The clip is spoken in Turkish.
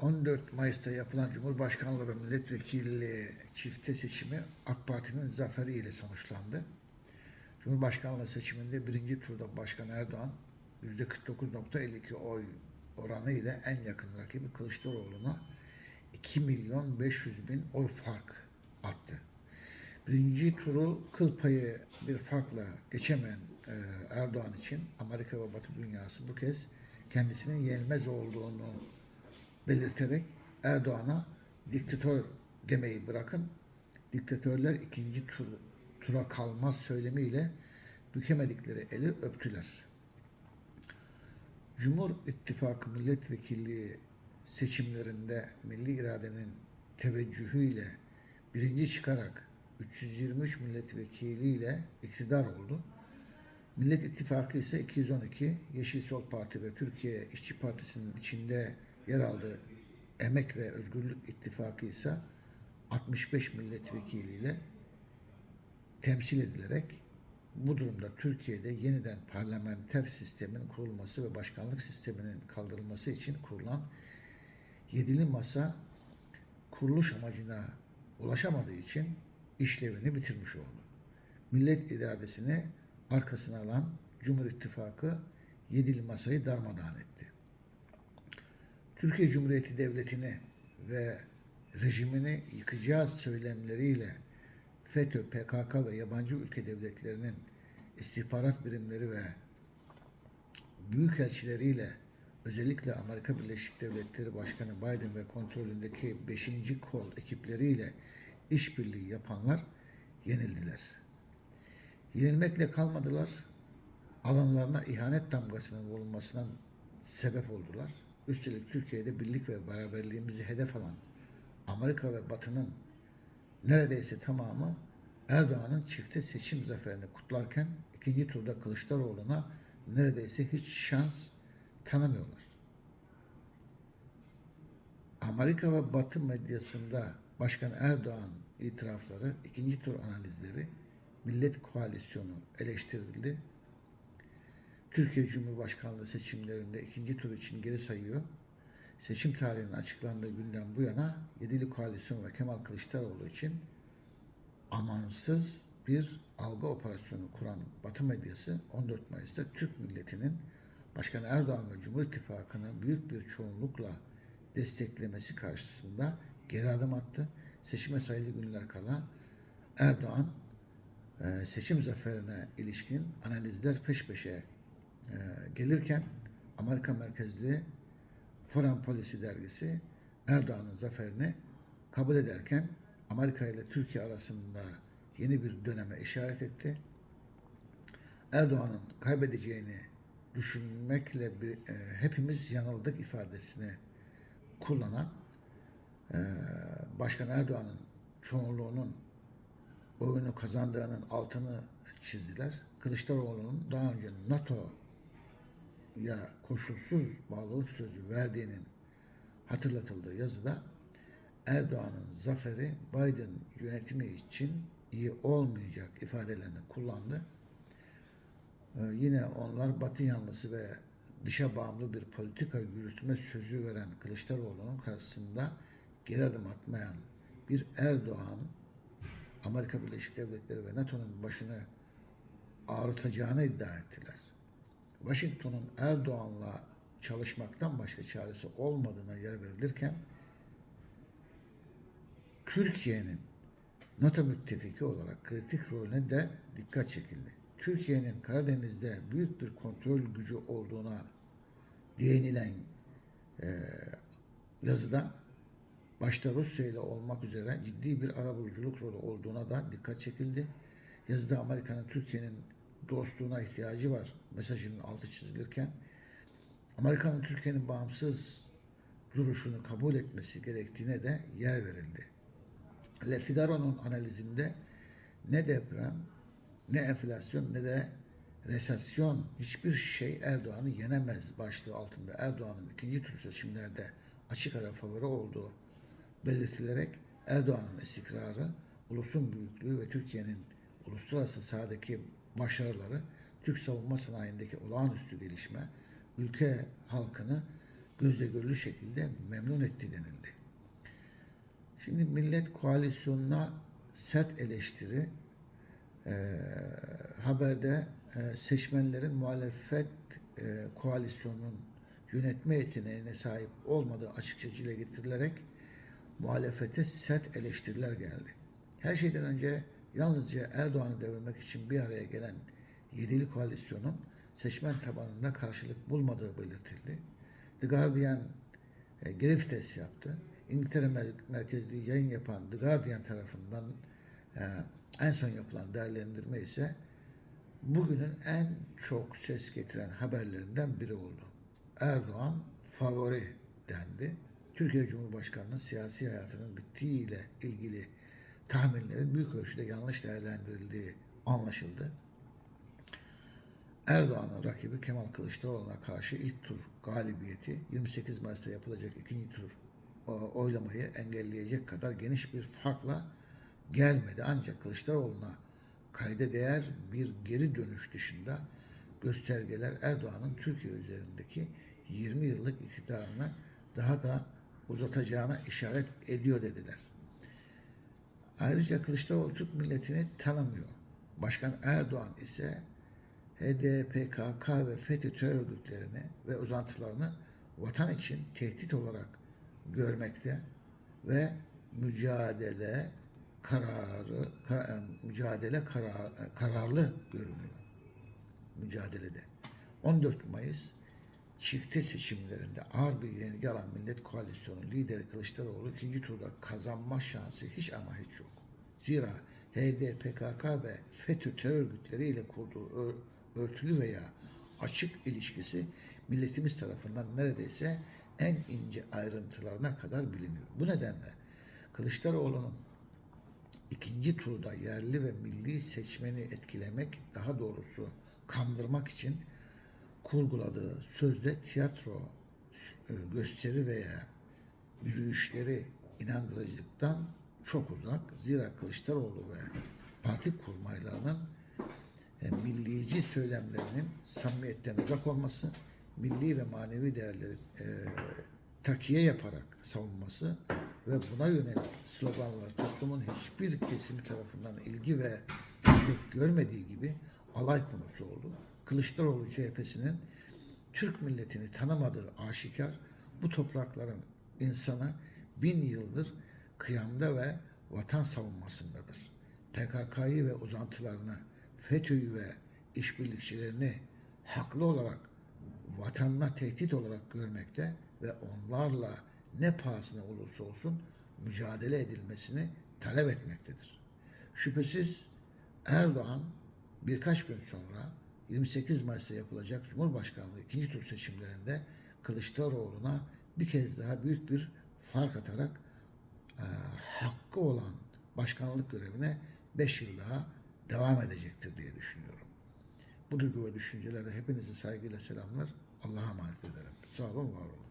14 Mayıs'ta yapılan Cumhurbaşkanlığı ve milletvekilliği çifte seçimi AK Parti'nin zaferiyle sonuçlandı. Cumhurbaşkanlığı seçiminde birinci turda Başkan Erdoğan %49.52 oy oranı ile en yakın rakibi Kılıçdaroğlu'na 2 milyon 500 bin oy fark attı. Birinci turu kıl payı bir farkla geçemeyen e, Erdoğan için Amerika ve Batı dünyası bu kez kendisinin yenilmez olduğunu belirterek Erdoğan'a diktatör demeyi bırakın, diktatörler ikinci tur, tura kalmaz söylemiyle bükemedikleri eli öptüler. Cumhur İttifakı milletvekilliği seçimlerinde milli iradenin teveccühüyle birinci çıkarak 323 milletvekiliyle iktidar oldu. Millet İttifakı ise 212, Yeşil Sol Parti ve Türkiye İşçi Partisi'nin içinde yer aldığı Emek ve Özgürlük İttifakı ise 65 milletvekiliyle temsil edilerek bu durumda Türkiye'de yeniden parlamenter sistemin kurulması ve başkanlık sisteminin kaldırılması için kurulan yedili masa kuruluş amacına ulaşamadığı için işlevini bitirmiş oldu. Millet iradesini arkasına alan Cumhur İttifakı yedili masayı darmadağın etti. Türkiye Cumhuriyeti Devleti'ni ve rejimini yıkacağız söylemleriyle FETÖ, PKK ve yabancı ülke devletlerinin istihbarat birimleri ve büyükelçileriyle özellikle Amerika Birleşik Devletleri Başkanı Biden ve kontrolündeki 5. kol ekipleriyle işbirliği yapanlar yenildiler. Yenilmekle kalmadılar, alanlarına ihanet damgasının vurulmasına sebep oldular. Üstelik Türkiye'de birlik ve beraberliğimizi hedef alan Amerika ve Batı'nın neredeyse tamamı Erdoğan'ın çifte seçim zaferini kutlarken ikinci turda Kılıçdaroğlu'na neredeyse hiç şans tanımıyorlar. Amerika ve Batı medyasında Başkan Erdoğan itirafları, ikinci tur analizleri, Millet Koalisyonu eleştirildi. Türkiye Cumhurbaşkanlığı seçimlerinde ikinci tur için geri sayıyor. Seçim tarihinin açıklandığı günden bu yana Yedili Koalisyon ve Kemal Kılıçdaroğlu için amansız bir algı operasyonu kuran Batı medyası 14 Mayıs'ta Türk milletinin Başkan Erdoğan ve Cumhur İttifakı'nı büyük bir çoğunlukla desteklemesi karşısında geri adım attı. Seçime sayılı günler kala Erdoğan e, seçim zaferine ilişkin analizler peş peşe e, gelirken Amerika merkezli Foreign Policy dergisi Erdoğan'ın zaferini kabul ederken Amerika ile Türkiye arasında yeni bir döneme işaret etti. Erdoğan'ın kaybedeceğini düşünmekle bir, e, hepimiz yanıldık ifadesini kullanan e, Başkan Erdoğan'ın çoğunluğunun oyunu kazandığının altını çizdiler. Kılıçdaroğlu'nun daha önce NATO ya koşulsuz bağlılık sözü verdiğinin hatırlatıldığı yazıda Erdoğan'ın zaferi Biden yönetimi için iyi olmayacak ifadelerini kullandı. Ee, yine onlar Batı yanlısı ve dışa bağımlı bir politika yürütme sözü veren Kılıçdaroğlu'nun karşısında geri adım atmayan bir Erdoğan Amerika Birleşik Devletleri ve NATO'nun başını ağrıtacağını iddia ettiler. Washington'un Erdoğan'la çalışmaktan başka çaresi olmadığına yer verilirken Türkiye'nin NATO müttefiki olarak kritik rolüne de dikkat çekildi. Türkiye'nin Karadeniz'de büyük bir kontrol gücü olduğuna değinilen e, yazıda başta Rusya ile olmak üzere ciddi bir arabuluculuk rolü olduğuna da dikkat çekildi. Yazıda Amerika'nın Türkiye'nin dostluğuna ihtiyacı var mesajının altı çizilirken Amerika'nın Türkiye'nin bağımsız duruşunu kabul etmesi gerektiğine de yer verildi. Le Figaro'nun analizinde ne deprem, ne enflasyon ne de resesyon hiçbir şey Erdoğan'ı yenemez başlığı altında Erdoğan'ın ikinci tur seçimlerde açık ara favori olduğu belirtilerek Erdoğan'ın istikrarı, ulusun büyüklüğü ve Türkiye'nin uluslararası sahadaki başarıları, Türk savunma sanayindeki olağanüstü gelişme, ülke halkını gözle görülür şekilde memnun etti denildi. Şimdi Millet Koalisyonu'na sert eleştiri e, haberde e, seçmenlerin muhalefet e, koalisyonunun yönetme yeteneğine sahip olmadığı açıkça dile getirilerek muhalefete sert eleştiriler geldi. Her şeyden önce yalnızca Erdoğan'ı devirmek için bir araya gelen yedili koalisyonun seçmen tabanında karşılık bulmadığı belirtildi. The Guardian e, geri vites yaptı. İngiltere mer- merkezli yayın yapan The Guardian tarafından e, en son yapılan değerlendirme ise bugünün en çok ses getiren haberlerinden biri oldu. Erdoğan favori dendi. Türkiye Cumhurbaşkanı'nın siyasi hayatının bittiğiyle ilgili tahminlerin büyük ölçüde yanlış değerlendirildiği anlaşıldı. Erdoğan'ın rakibi Kemal Kılıçdaroğlu'na karşı ilk tur galibiyeti 28 Mayıs'ta yapılacak ikinci tur o, oylamayı engelleyecek kadar geniş bir farkla gelmedi. Ancak Kılıçdaroğlu'na kayda değer bir geri dönüş dışında göstergeler Erdoğan'ın Türkiye üzerindeki 20 yıllık iktidarını daha da uzatacağına işaret ediyor dediler. Ayrıca Kılıçdaroğlu Türk milletini tanımıyor. Başkan Erdoğan ise HDP, PKK ve FETÖ terör örgütlerini ve uzantılarını vatan için tehdit olarak görmekte ve mücadele kararı ka- mücadele karar, kararlı görünüyor. Mücadelede. 14 Mayıs çifte seçimlerinde ağır bir yenilgi alan Millet Koalisyonu lideri Kılıçdaroğlu ikinci turda kazanma şansı hiç ama hiç yok. Zira HD, PKK ve FETÖ terör örgütleriyle kurduğu ör- örtülü veya açık ilişkisi milletimiz tarafından neredeyse en ince ayrıntılarına kadar biliniyor. Bu nedenle Kılıçdaroğlu'nun ikinci turda yerli ve milli seçmeni etkilemek, daha doğrusu kandırmak için kurguladığı sözde tiyatro e, gösteri veya yürüyüşleri inandırıcılıktan çok uzak. Zira Kılıçdaroğlu ve parti kurmaylarının e, millici söylemlerinin samimiyetten uzak olması, milli ve manevi değerleri e, takiye yaparak savunması ve buna yönelik sloganlar toplumun hiçbir kesimi tarafından ilgi ve destek görmediği gibi alay konusu oldu. Kılıçdaroğlu CHP'sinin Türk milletini tanımadığı aşikar bu toprakların insanı bin yıldır kıyamda ve vatan savunmasındadır. PKK'yı ve uzantılarını, FETÖ'yü ve işbirlikçilerini haklı olarak vatanına tehdit olarak görmekte ve onlarla ne pahasına olursa olsun mücadele edilmesini talep etmektedir. Şüphesiz Erdoğan birkaç gün sonra 28 Mayıs'ta yapılacak Cumhurbaşkanlığı ikinci tur seçimlerinde Kılıçdaroğlu'na bir kez daha büyük bir fark atarak e, hakkı olan başkanlık görevine 5 yıl daha devam edecektir diye düşünüyorum. Bu duygu ve düşüncelerle hepinizi saygıyla selamlar. Allah'a emanet ederim. Sağ olun, var olun.